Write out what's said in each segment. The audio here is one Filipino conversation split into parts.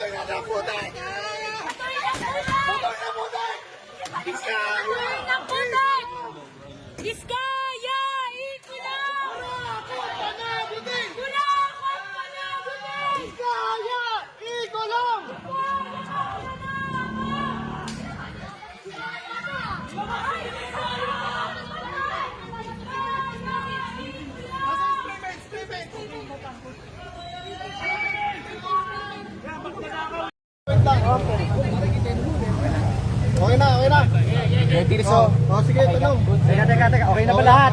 Putay na na, putay! Putay na, putay! Diskaya! Diskaya! Okay. Okay na, okay na. Okay, Oh, oh, sige, tanong. Teka, teka, teka. Okay na ba lahat?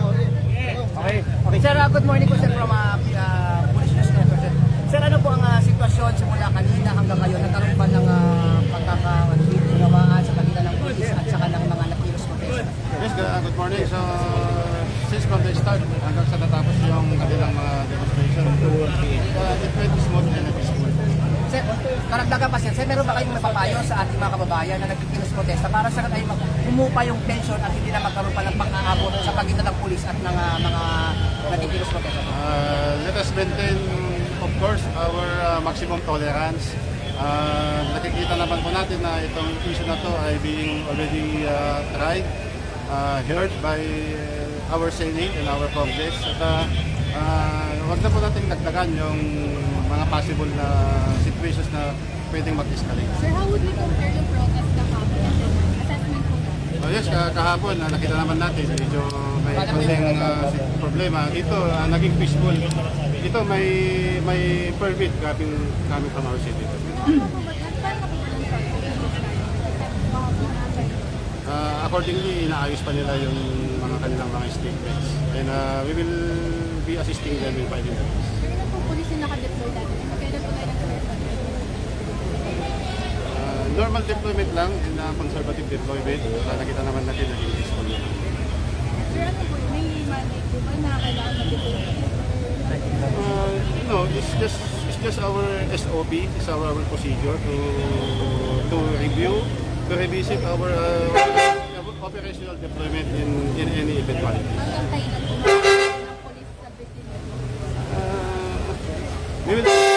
Okay. Okay, sir, uh, good morning po sir from uh, uh, Police News Network. Sir. Sir, ano po ang uh, sitwasyon simula kanina hanggang ngayon? Nagkaroon pa ng uh, pagkakaunawaan sa pagitan ng police at saka ng mga nakilos protest? Yes, uh, good morning. So, since from the start hanggang sa natapos yung kanilang mga demonstration, uh, it went smooth and peaceful. Sir, pa sir, meron ba kayong mapapayo sa ating mga kababayan na nagkikilos protesta para sa mag- humupa yung tension at hindi na magkaroon pa ng pang-aabot sa pagitan ng police at ng uh, mga nagkikilos protesta? Uh, let us maintain, of course, our uh, maximum tolerance. Uh, nakikita naman po natin na itong issue na to ay being already uh, tried, uh, heard by uh, our Senate and our Congress. At uh, uh, wag na po natin dagdagan yung mga possible na situations na pwedeng mag-escalate. Sir, how would we compare yung protest kahapon? Assessment po? Oh yes, ka- kahapon na nakita naman natin medyo may konting uh, si- problema. Dito uh, naging peaceful. Dito may may permit coming coming from our city. Uh, accordingly, inaayos pa nila yung mga kanilang mga statements. And uh, we will be assisting them in fighting them. Sir, ilan po police yung naka-deploy dati? Kailan po tayo nag-deploy? Uh, normal deployment lang and uh, conservative deployment. Uh, nakita naman natin naging peaceful naman. Sir, ano po? May mandate po ba na kailangan mag-deploy? Uh, no, it's just it's just our SOP, it's our, our procedure to to review, to revisit our uh, operational deployment in in any eventuality. Uh, we will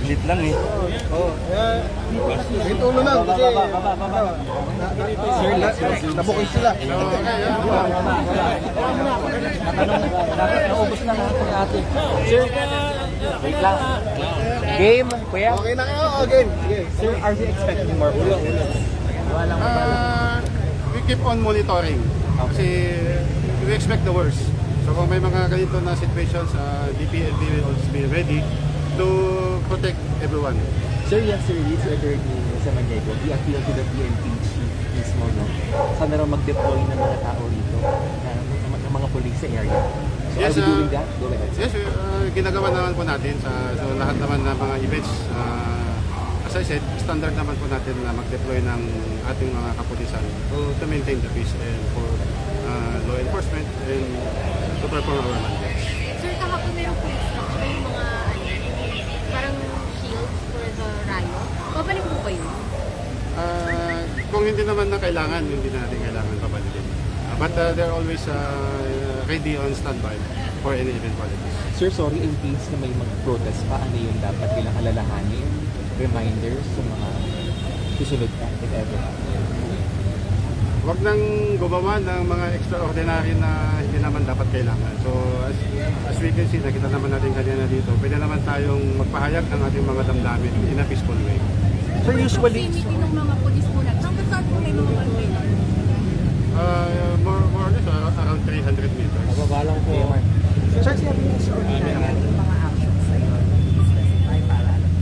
Saglit lang eh. Oh, eh, may tulo lang kasi Sir, nabukid sila. Naubos na lahat ng ating. Sir, wait lang. Game, kuya. Okay na kayo? Oh, game. Sige. Sir, are we expecting more protest? uh, we keep on monitoring kasi we expect the worst. So kung may mga ganito na situations, uh, DPLB will always be ready to protect everyone. Sir, yesterday's order ni sa Maniego, we appeal to the PNP chief mismo, no? Sana raw mag-deploy ng mga tao rito, na, mga police sa area. So Yes, are we uh, doing that? Go ahead. Yes, uh, ginagawa naman po natin sa so lahat naman ng mga events. Uh, as I said, standard naman po natin na mag-deploy ng ating mga kapulisan to, to maintain the peace and for uh, law enforcement and to perform our mandates. Sir, kahapon mayroong police truck ba yung mga the riot? Babalik po ba yun? Uh, kung hindi naman na kailangan, hindi na natin kailangan pabalikin. Uh, but uh, they're always uh, ready on standby for any eventualities. Sir, sorry, in case na may mga protest pa, ano yung dapat nilang alalahanin? Reminders sa mga susunod pa, if ever. Huwag nang gumawa ng mga extraordinary na hindi naman dapat kailangan. So as, as we can see, nakita naman natin kanina dito, pwede naman tayong magpahayag ng ating mga damdamin in a peaceful way. Sir, usually, Proximity ng mga police po natin. Hanggang saan po may mga? Uh, more, more or less, uh, around 300 meters. babalang po. Sir, sinabi niyo sa order naman yung mga actions na yun, specify para alam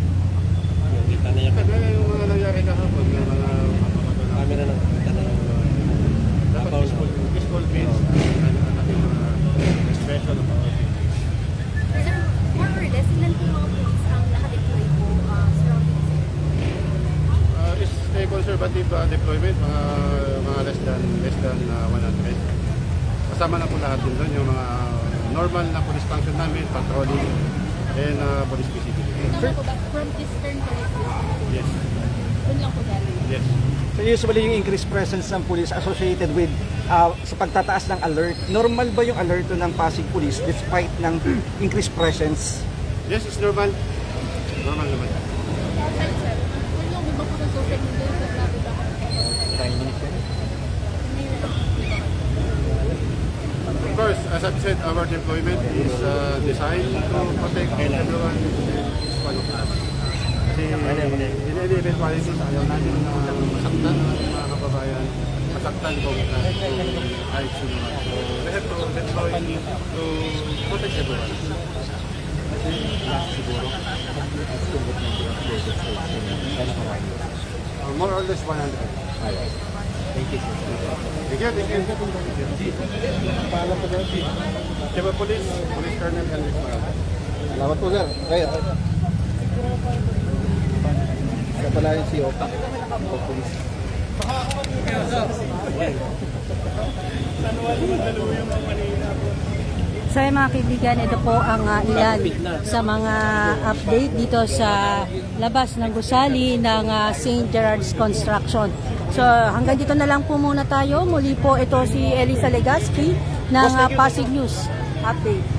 Kaya yung mga nangyari kahapon, yung mga kami na lang dapat peaceful, peaceful means ang ating mga expression of our Sir, more or less, ilan po mga police ang nakadeploy po uh, surrounding this area? Uh, it's a conservative uh, deployment, mga mga less than less than uh, 100. Kasama na po lahat din doon, yung mga normal na police function namin, patrolling, and uh, police visibility. Ba? From Eastern Police District. Yes, Doon lang po galing. yes. So usually yung increased presence ng police associated with ah, sa pagtataas ng alert. Normal ba yung alerto ng Pasig Police despite ng increased presence? Yes, it's normal. Normal naman. Sir, sir, Of course, as I've said, our deployment is uh, designed to protect everyone is us. Kasi in any eventuality, ayaw natin na masaktan ating mga kababayan, masaktan kung uh, kahit sino man. So, we have to deploy to protect everyone. Uh, more or less 100. Thank you, sir. Thank you, thank you. Paalam po sir. Police, Police Colonel Henry Parada. Salamat po sir. Kaya. Siya pala yung CEO of police. So ay mga kaibigan, ito po ang ah, ilan sa mga update dito sa labas ng gusali ng ah, St. Gerard's Construction. So hanggang dito na lang po muna tayo. Muli po ito si Elisa Legaspi ng ah, Pasig News Update.